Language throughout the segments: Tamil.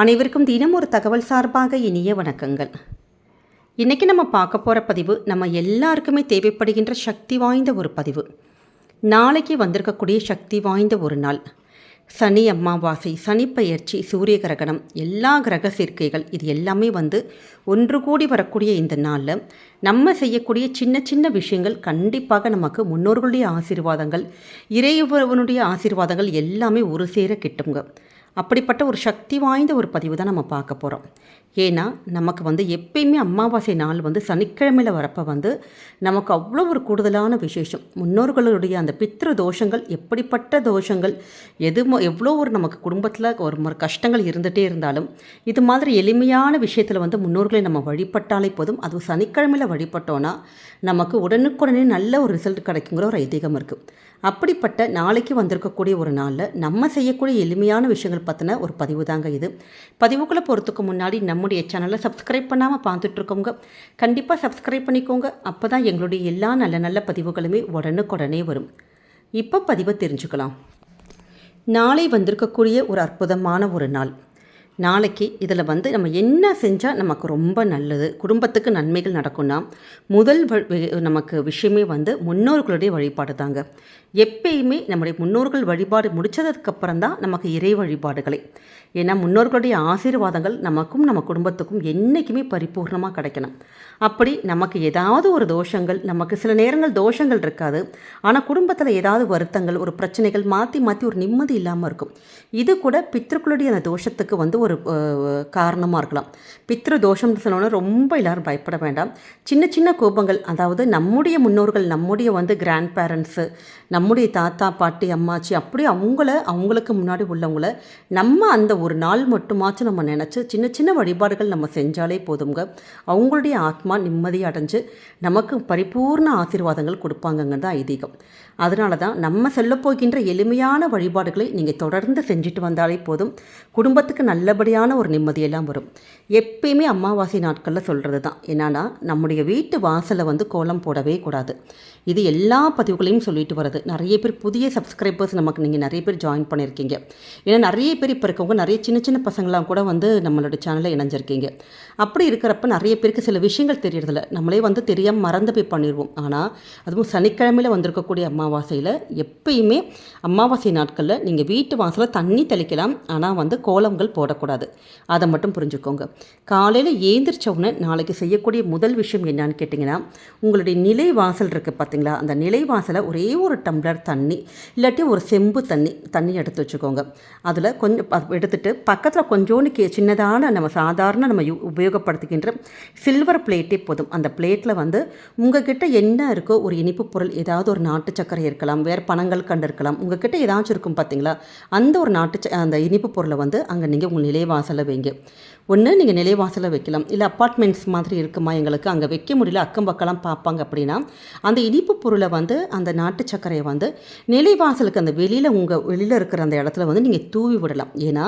அனைவருக்கும் தினம் ஒரு தகவல் சார்பாக இனிய வணக்கங்கள். இன்றைக்கி நம்ம பார்க்க போகிற பதிவு நம்ம எல்லாருக்குமே தேவைப்படுகின்ற சக்தி வாய்ந்த ஒரு பதிவு. நாளைக்கு வந்திருக்கக்கூடிய சக்தி வாய்ந்த ஒரு நாள். சனி அம்மாவாசை சனிப்பெயர்ச்சி சூரிய கிரகணம் எல்லா கிரக சேர்க்கைகள் இது எல்லாமே வந்து ஒன்று கூடி வரக்கூடிய இந்த நாளில் நம்ம செய்யக்கூடிய சின்ன சின்ன விஷயங்கள் கண்டிப்பாக நமக்கு முன்னோர்களுடைய ஆசீர்வாதங்கள் இறைவனுடைய ஆசீர்வாதங்கள் எல்லாமே ஒரு சேர கிட்டுங்க அப்படிப்பட்ட ஒரு சக்தி வாய்ந்த ஒரு பதிவு தான் நம்ம பார்க்க போகிறோம் ஏன்னா நமக்கு வந்து எப்பயுமே அமாவாசை நாள் வந்து சனிக்கிழமையில் வரப்போ வந்து நமக்கு அவ்வளோ ஒரு கூடுதலான விசேஷம். முன்னோர்களுடைய அந்த பித்ரு தோஷங்கள் எப்படிப்பட்ட தோஷங்கள் எது எவ்வளோ ஒரு நமக்கு குடும்பத்தில் ஒரு ம- கஷ்டங்கள் இருந்துகிட்டே இருந்தாலும் இது மாதிரி எளிமையான விஷயத்தில் வந்து முன்னோர்களை நம்ம வழிபட்டாலே போதும். அதுவும் சனிக்கிழமையில் வழிபட்டோன்னா நமக்கு உடனுக்குடனே நல்ல ஒரு ரிசல்ட் கிடைக்குங்கிற ஒரு ஐதீகம் இருக்குது அப்படிப்பட்ட நாளைக்கு வந்திருக்கக்கூடிய ஒரு நாளில் நம்ம செய்யக்கூடிய எளிமையான விஷயங்கள் பற்றின ஒரு பதிவு தாங்க இது. பதிவுக்குள்ளே போகிறதுக்கு முன்னாடி நம்முடைய சேனலை சப்ஸ்கிரைப் பண்ணாமல் பார்த்துட்ருக்கோங்க கண்டிப்பாக சப்ஸ்கிரைப் பண்ணிக்கோங்க. அப்போ தான் எங்களுடைய எல்லா நல்ல நல்ல பதிவுகளுமே உடனுக்குடனே வரும். இப்போ பதிவை தெரிஞ்சுக்கலாம். நாளை வந்திருக்கக்கூடிய ஒரு அற்புதமான ஒரு நாள். நாளைக்கு இதில் வந்து நம்ம என்ன செஞ்சால் நமக்கு ரொம்ப நல்லது குடும்பத்துக்கு நன்மைகள் நடக்கும்னா முதல் நமக்கு விஷயமே வந்து முன்னோர்களுடைய வழிபாடு தாங்க. எப்பயுமே நம்முடைய முன்னோர்கள் வழிபாடு முடித்ததுக்கப்புறம் தான் நமக்கு இறை வழிபாடுகளே. ஏன்னா முன்னோர்களுடைய ஆசீர்வாதங்கள் நமக்கும் நம்ம குடும்பத்துக்கும் என்றைக்குமே பரிபூர்ணமாக கிடைக்கணும். அப்படி நமக்கு ஏதாவது ஒரு தோஷங்கள் நமக்கு சில நேரங்கள் தோஷங்கள் இருக்காது. ஆனால் குடும்பத்தில் ஏதாவது வருத்தங்கள் ஒரு பிரச்சனைகள் மாற்றி மாற்றி ஒரு நிம்மதி இல்லாமல் இருக்கும். இது கூட பித்திருக்களுடைய அந்த தோஷத்துக்கு வந்து ஒரு காரணமாக இருக்கலாம். பித்ரு தோஷம்னு சொன்னோன்னா ரொம்ப எல்லாரும் பயப்பட வேண்டாம். சின்ன சின்ன கோபங்கள் அதாவது நம்முடைய முன்னோர்கள் நம்முடைய வந்து கிராண்ட் பேரண்ட்ஸு நம்முடைய தாத்தா பாட்டி அம்மாச்சி அப்படி அவங்கள அவங்களுக்கு முன்னாடி உள்ளவங்கள நம்ம அந்த ஒரு நாள் மட்டுமாச்சும் நம்ம நினச்சி சின்ன சின்ன வழிபாடுகள் நம்ம செஞ்சாலே போதுங்க அவங்களுடைய ஆத்மா நிம்மதி அடைஞ்சு நமக்கு பரிபூர்ண ஆசீர்வாதங்கள் கொடுப்பாங்கங்கிறது ஐதீகம். அதனால தான் நம்ம சொல்லப்போகின்ற எளிமையான வழிபாடுகளை நீங்கள் தொடர்ந்து செஞ்சுட்டு வந்தாலே போதும். குடும்பத்துக்கு நல்ல நல்லபடியான ஒரு நிம்மதியெல்லாம் வரும். எப்பயுமே அமாவாசை நாட்களில் சொல்கிறது தான் என்னன்னா நம்முடைய வீட்டு வாசலை வந்து கோலம் போடவே கூடாது. இது எல்லா பதிவுகளையும் சொல்லிட்டு வருது நிறைய பேர் புதிய சப்ஸ்கிரைபர்ஸ் நமக்கு நீங்கள் நிறைய பேர் ஜாயின் பண்ணியிருக்கீங்க. ஏன்னா நிறைய பேர் இப்போ இருக்கவங்க நிறைய சின்ன சின்ன பசங்களாம் கூட வந்து நம்மளோட சேனலில் இணைஞ்சிருக்கீங்க. அப்படி இருக்கிறப்ப நிறைய பேருக்கு சில விஷயங்கள் தெரியறதில்ல. நம்மளே வந்து தெரியாமல் மறந்து போய் பண்ணிடுவோம் ஆனால் அதுவும் சனிக்கிழமையில் வந்திருக்கக்கூடிய அமாவாசையில் எப்பயுமே அமாவாசை நாட்களில் நீங்கள் வீட்டு வாசலில் தண்ணி தெளிக்கலாம். ஆனால் வந்து கோலங்கள் போடக்கூடாது. அதை மட்டும் புரிஞ்சுக்கோங்க. காலையில் ஏந்திரிச்ச உடனே நாளைக்கு செய்யக்கூடிய முதல் விஷயம் என்னன்னு கேட்டிங்கன்னா உங்களுடைய நிலை வாசல் இருக்குது பார்த்தீங்களா? அந்த நிலைவாசலை ஒரே ஒரு டம்ளர் தண்ணி இல்லாட்டி ஒரு செம்பு தண்ணி தண்ணி எடுத்து வச்சுக்கோங்க. அதில் கொஞ்சம் ப- எடுத்துட்டு பக்கத்தில் கொஞ்சோண்டு கே சின்னதான நம்ம சாதாரண நம்ம யூ உபயோகப்படுத்துகின்ற சில்வர் பிளேட்டே போதும். அந்த பிளேட்டில் வந்து உங்ககிட்ட என்ன இருக்கோ ஒரு இனிப்பு பொருள் ஏதாவது ஒரு நாட்டு சர்க்கரை இருக்கலாம் வேறு பணங்கள் கண்டு இருக்கலாம் உங்ககிட்ட ஏதாச்சும் இருக்கும் பார்த்தீங்களா? அந்த ஒரு நாட்டு ச- அந்த இனிப்பு பொருளை வந்து அங்கே நீங்கள் உங்கள் நிலைவாசலை வைங்க. ஒன்று நீங்கள் நிலைவாசலில் வைக்கலாம். இல்லை அப்பார்ட்மெண்ட்ஸ் மாதிரி இருக்குமா எங்களுக்கு? அங்கே வைக்க முடியல அக்கம் பக்கம்லாம் பார்ப்பாங்க அப்படின்னா அந்த இனிப்பு பொருளை வந்து அந்த நாட்டு சர்க்கரையை வந்து நிலைவாசலுக்கு அந்த வெளியில் உங்கள் வெளியில் இருக்கிற அந்த இடத்துல வந்து நீங்கள் தூவி விடலாம். ஏன்னா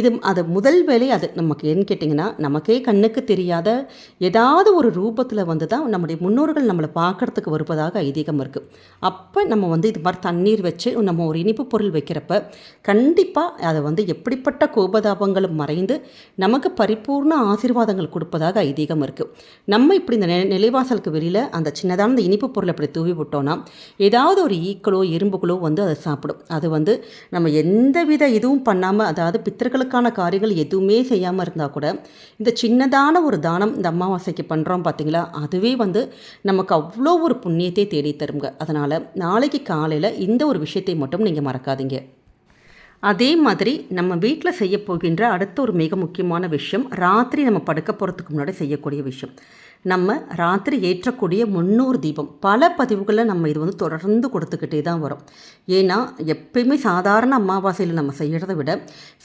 இது அது முதல் வேலை அது நமக்கு ஏன்னு கேட்டிங்கன்னா நமக்கே கண்ணுக்கு தெரியாத ஏதாவது ஒரு ரூபத்தில் வந்து தான் நம்முடைய முன்னோர்கள் நம்மளை பார்க்கறதுக்கு வருவதாக ஐதீகம் இருக்குது அப்போ நம்ம வந்து இது மாதிரி தண்ணீர் வச்சு நம்ம ஒரு இனிப்பு பொருள் வைக்கிறப்ப கண்டிப்பாக அதை வந்து எப்படிப்பட்ட கோபதாபங்களும் மறைந்து நமக்கு பரிபூர்ண ஆசீர்வாதங்கள் கொடுப்பதாக ஐதீகம் இருக்குது நம்ம இப்படி இந்த நெ- நிலைவாசலுக்கு வெளியில் அந்த சின்னதான அந்த இனிப்பு பொருளை இப்படி தூவி விட்டோம்னா ஏதாவது ஒரு ஈக்களோ எறும்புகளோ வந்து அதை சாப்பிடும். அது வந்து நம்ம எந்த வித இதுவும் பண்ணாமல் அதாவது பித்தர்களுக்கான காரியங்கள் எதுவுமே செய்யாமல் இருந்தால் கூட இந்த சின்னதான ஒரு தானம் இந்த அமாவாசைக்கு பண்ணுறோம் பார்த்தீங்களா அதுவே வந்து நமக்கு அவ்வளோ ஒரு புண்ணியத்தை தேடி தருங்க. அதனால் நாளைக்கு காலையில் இந்த ஒரு விஷயத்தை மட்டும் நீங்கள் மறக்காதீங்க. அதே மாதிரி நம்ம வீட்டில் செய்ய போகின்ற அடுத்த ஒரு மிக முக்கியமான விஷயம் ராத்திரி நம்ம படுக்க போகிறதுக்கு முன்னாடி செய்யக்கூடிய விஷயம். நம்ம ராத்திரி ஏற்றக்கூடிய முன்னூறு தீபம். பல பதிவுகளில் நம்ம இது வந்து தொடர்ந்து கொடுத்துக்கிட்டே தான் வரும். ஏன்னா எப்பயுமே சாதாரண அமாவாசையில் நம்ம செய்கிறத விட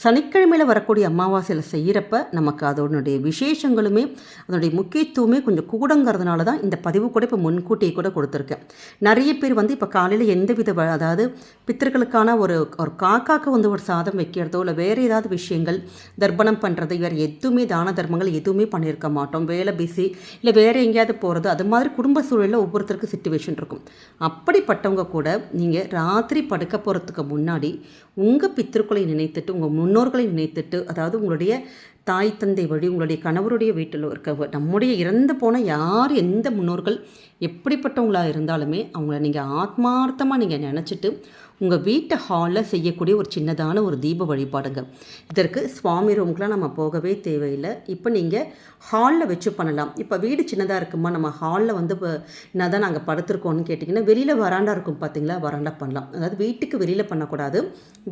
சனிக்கிழமையில் வரக்கூடிய அமாவாசையில் செய்கிறப்ப நமக்கு அதனுடைய விசேஷங்களுமே அதனுடைய முக்கியத்துவமே கொஞ்சம் கூடங்கிறதுனால தான் இந்த பதிவு கூட இப்போ முன்கூட்டியே கூட கொடுத்துருக்கேன். நிறைய பேர் வந்து இப்போ காலையில் எந்த வித அதாவது பித்தர்களுக்கான ஒரு ஒரு காக்காக்கு வந்து ஒரு சாதம் வைக்கிறதோ இல்லை வேறு ஏதாவது விஷயங்கள் தர்ப்பணம் பண்ணுறது வேறு எதுவுமே தான தர்மங்கள் எதுவுமே பண்ணியிருக்க மாட்டோம். வேலை பிஸி இல்லை வேறு எங்கேயாவது போகிறது அது மாதிரி குடும்ப சூழலில் ஒவ்வொருத்தருக்கும் சுச்சுவேஷன் இருக்கும். அப்படிப்பட்டவங்க கூட நீங்கள் ராத்திரி படுக்க போகிறதுக்கு முன்னாடி உங்கள் பித்திருக்களை நினைத்துட்டு உங்கள் முன்னோர்களை நினைத்துட்டு அதாவது உங்களுடைய தாய் தந்தை வழி உங்களுடைய கணவருடைய வீட்டில் இருக்க நம்முடைய இறந்து போன யார் எந்த முன்னோர்கள் எப்படிப்பட்டவங்களாக இருந்தாலுமே அவங்கள நீங்கள் ஆத்மார்த்தமாக நீங்கள் நினச்சிட்டு உங்கள் வீட்டு ஹாலில் செய்யக்கூடிய ஒரு சின்னதான ஒரு தீப வழிபாடுங்க. இதற்கு சுவாமி ரூமுக்கெலாம் நம்ம போகவே தேவையில்லை. இப்போ நீங்கள் ஹாலில் வச்சு பண்ணலாம். இப்போ வீடு சின்னதாக இருக்குமா? நம்ம ஹாலில் வந்து இப்போ என்ன தான் நாங்கள் படுத்துருக்கோம்னு கேட்டிங்கன்னா வெளியில் வராண்டா இருக்கும் பார்த்தீங்களா வராண்டா பண்ணலாம். அதாவது வீட்டுக்கு வெளியில் பண்ணக்கூடாது.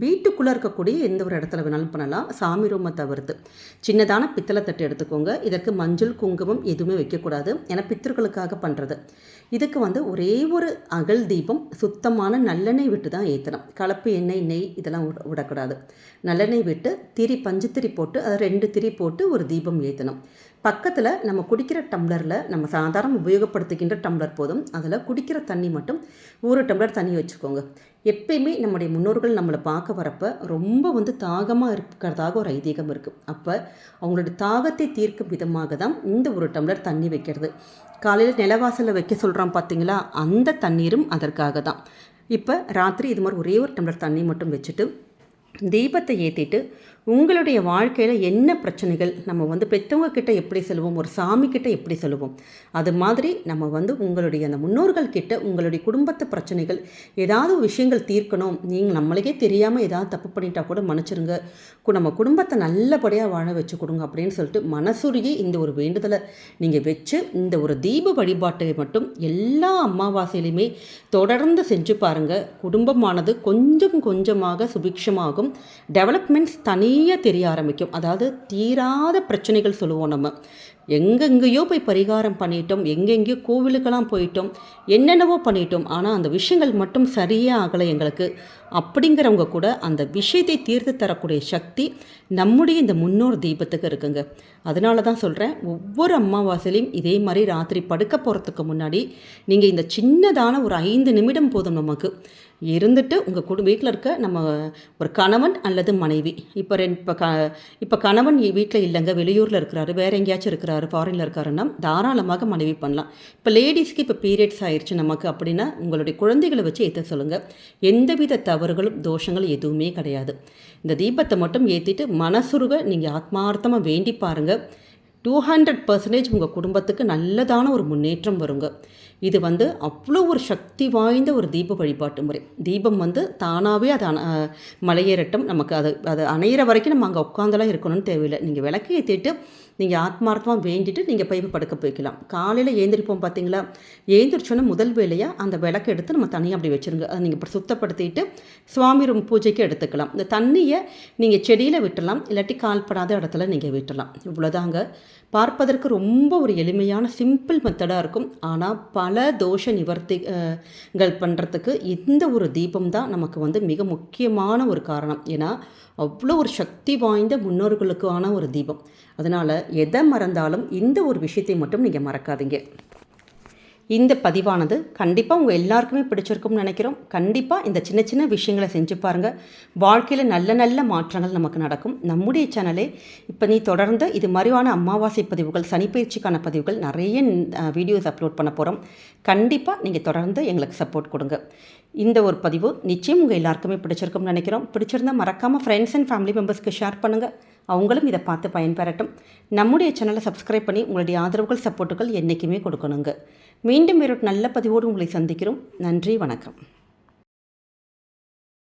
வீட்டுக்குள்ளே இருக்கக்கூடிய எந்த ஒரு இடத்துல வேணாலும் பண்ணலாம். சாமி ரூமை தவிர்த்து. சின்னதான பித்தளை தட்டு எடுத்துக்கோங்க. இதற்கு மஞ்சள் குங்குமம் எதுவுமே வைக்கக்கூடாது. ஏன்னா பித்தர்களுக்காக பண்ணுறது இதுக்கு வந்து ஒரே ஒரு அகல் தீபம் சுத்தமான நல்லெண்ணெய் விட்டு தான் ஏற்றணும் கலப்பு எண்ணெய் நெய் இதெல்லாம் விட விடக்கூடாது. நல்லெண்ணெய் விட்டு திரி பஞ்சு திரி போட்டு அதை ரெண்டு திரி போட்டு ஒரு தீபம் ஏற்றணும் பக்கத்தில் நம்ம குடிக்கிற டம்ளரில் நம்ம சாதாரண உபயோகப்படுத்துகின்ற டம்ளர் போதும். அதில் குடிக்கிற தண்ணி மட்டும் ஒரு டம்ளர் தண்ணி வச்சுக்கோங்க. எப்பயுமே நம்முடைய முன்னோர்கள் நம்மளை பார்க்க வரப்போ ரொம்ப வந்து தாகமாக இருக்கிறதாக ஒரு ஐதீகம் இருக்குது அப்போ அவங்களுடைய தாகத்தை தீர்க்கும் விதமாக தான் இந்த ஒரு டம்ளர் தண்ணி வைக்கிறது. காலையில் நிலவாசலில் வைக்க சொல்கிறோம் பார்த்தீங்களா அந்த தண்ணீரும் அதற்காக தான். இப்போ ராத்திரி இது மாதிரி ஒரே ஒரு டம்ளர் தண்ணி மட்டும் வச்சுட்டு தீபத்தை ஏற்றிட்டு உங்களுடைய வாழ்க்கையில் என்ன பிரச்சனைகள்? நம்ம வந்து பெற்றவங்க கிட்ட எப்படி சொல்லுவோம்? ஒரு சாமி கிட்ட எப்படி சொல்லுவோம்? அது மாதிரி நம்ம வந்து உங்களுடைய அந்த முன்னோர்கள் கிட்ட உங்களுடைய குடும்பத்து பிரச்சனைகள் ஏதாவது விஷயங்கள் தீர்க்கணும். நீங்கள் நம்மளுக்கே தெரியாமல் ஏதாவது தப்பு பண்ணிட்டா கூட மன்னிச்சிருங்க. நம்ம குடும்பத்தை நல்லபடியாக வாழ வச்சு கொடுங்க அப்படின்னு சொல்லிட்டு மனசுருகி இந்த ஒரு வேண்டுதலை நீங்கள் வச்சு இந்த ஒரு தீப வழிபாட்டை மட்டும் எல்லா அமாவாசையிலையுமே தொடர்ந்து செஞ்சு பாருங்கள் குடும்பமானது கொஞ்சம் கொஞ்சமாக சுபிக்ஷமாகும். டெவலப்மெண்ட்ஸ் தனி நிறைய தெரிய ஆரம்பிக்கும். அதாவது தீராத பிரச்சனைகள் சொல்லுவோம் நம்ம. எங்கெங்கேயோ போய் பரிகாரம் பண்ணிட்டோம் எங்கெங்கேயோ கோவிலுக்கெல்லாம் போயிட்டோம் என்னென்னவோ பண்ணிட்டோம். ஆனால் அந்த விஷயங்கள் மட்டும் சரியாக ஆகலை எங்களுக்கு. அப்படிங்கிறவங்க கூட அந்த விஷயத்தை தீர்த்து தரக்கூடிய சக்தி நம்முடைய இந்த முன்னோர் தீபத்துக்கு இருக்குங்க. அதனால தான் சொல்கிறேன் ஒவ்வொரு அம்மாவாசையிலையும் இதே மாதிரி ராத்திரி படுக்க போகிறதுக்கு முன்னாடி நீங்கள் இந்த சின்னதான ஒரு ஐந்து நிமிடம் போதும் நமக்கு. இருந்துட்டு உங்கள் குடு வீட்டில் இருக்க நம்ம ஒரு கணவன் அல்லது மனைவி. இப்போ ரெண்டு இப்போ க இப்போ கணவன் வீட்டில் இல்லைங்க வெளியூரில் இருக்கிறாரு வேறு எங்கேயாச்சும் இருக்கிறாரு. ஃபாரினில் இருக்காருன்னா தாராளமாக மனைவி பண்ணலாம். இப்போ லேடிஸ்க்கு இப்போ பீரியட்ஸ் ஆயிடுச்சு நமக்கு அப்படின்னா உங்களுடைய குழந்தைகளை வச்சு ஏற்ற சொல்லுங்கள் எந்தவித தவறுகளும் தோஷங்களும் எதுவுமே கிடையாது. இந்த தீபத்தை மட்டும் ஏற்றிட்டு மனசுருக நீங்கள் ஆத்மார்த்தமாக வேண்டி பாருங்கள் டூ ஹண்ட்ரட் பர்சன்டேஜ் உங்கள் குடும்பத்துக்கு நல்லதான ஒரு முன்னேற்றம் வருங்க. இது வந்து அவ்வளோ ஒரு சக்தி வாய்ந்த ஒரு தீப வழிபாட்டு முறை. தீபம் வந்து தானாகவே அது அண மலையேறட்டும். நமக்கு அது அது அணையிற வரைக்கும் நம்ம அங்கே உட்காந்தெல்லாம் இருக்கணும்னு தேவையில்லை. நீங்கள் விளக்கு ஏற்றிட்டு நீங்கள் ஆத்மார்த்தமாக வேண்டிட்டு நீங்கள் பைப்பு படுக்க போய்க்கலாம். காலையில் ஏந்திரிப்போம் பார்த்தீங்களா ஏந்திரிச்சோன்னே முதல் வேலையாக அந்த விளக்கு எடுத்து நம்ம தனியாக அப்படி வச்சுருங்க. அதை நீங்கள் சுத்தப்படுத்திட்டு சுவாமி ரூம் பூஜைக்கு எடுத்துக்கலாம். இந்த தண்ணியை நீங்கள் செடியில் விட்டலாம் இல்லாட்டி கால்படாத இடத்துல நீங்கள் விட்டலாம். இவ்வளோதாங்க பார்ப்பதற்கு ரொம்ப ஒரு எளிமையான சிம்பிள் மெத்தடாக இருக்கும். ஆனால் பல தோஷ நிவர்த்திகள் பண்ணுறதுக்கு இந்த ஒரு தீபம் தான் நமக்கு வந்து மிக முக்கியமான ஒரு காரணம். ஏன்னா அவ்வளோ ஒரு சக்தி வாய்ந்த முன்னோர்களுக்கான ஒரு தீபம். அதனால் எதை மறந்தாலும் இந்த ஒரு விஷயத்தை மட்டும் நீங்கள் மறக்காதீங்க. இந்த பதிவானது கண்டிப்பாக உங்கள் எல்லாருக்குமே பிடிச்சிருக்கும்னு நினைக்கிறோம். கண்டிப்பாக இந்த சின்ன சின்ன விஷயங்களை செஞ்சு பாருங்கள் வாழ்க்கையில் நல்ல நல்ல மாற்றங்கள் நமக்கு நடக்கும். நம்முடைய சேனலே இப்போ நீ தொடர்ந்து இது மாதிரியான அமாவாசை பதிவுகள் சனிப்பயிற்சிக்கான பதிவுகள் நிறைய வீடியோஸ் அப்லோட் பண்ண போகிறோம் கண்டிப்பாக நீங்கள் தொடர்ந்து எங்களுக்கு சப்போர்ட் கொடுங்க. இந்த ஒரு பதிவு நிச்சயம் உங்கள் எல்லாருக்குமே பிடிச்சிருக்கும்னு நினைக்கிறோம். பிடிச்சிருந்தால் மறக்காமல் ஃப்ரெண்ட்ஸ் அண்ட் ஃபேமிலி மெம்பர்ஸ்க்கு ஷேர் பண்ணுங்கள் அவங்களும் இதை பார்த்து பயன்பெறட்டும். நம்முடைய சேனலை சப்ஸ்கிரைப் பண்ணி உங்களுடைய ஆதரவுகள் சப்போர்ட்டுகள் என்றைக்குமே கொடுக்கணுங்க. மீண்டும் வேறு நல்ல பதிவோடு உங்களை சந்திக்கிறோம். நன்றி வணக்கம்.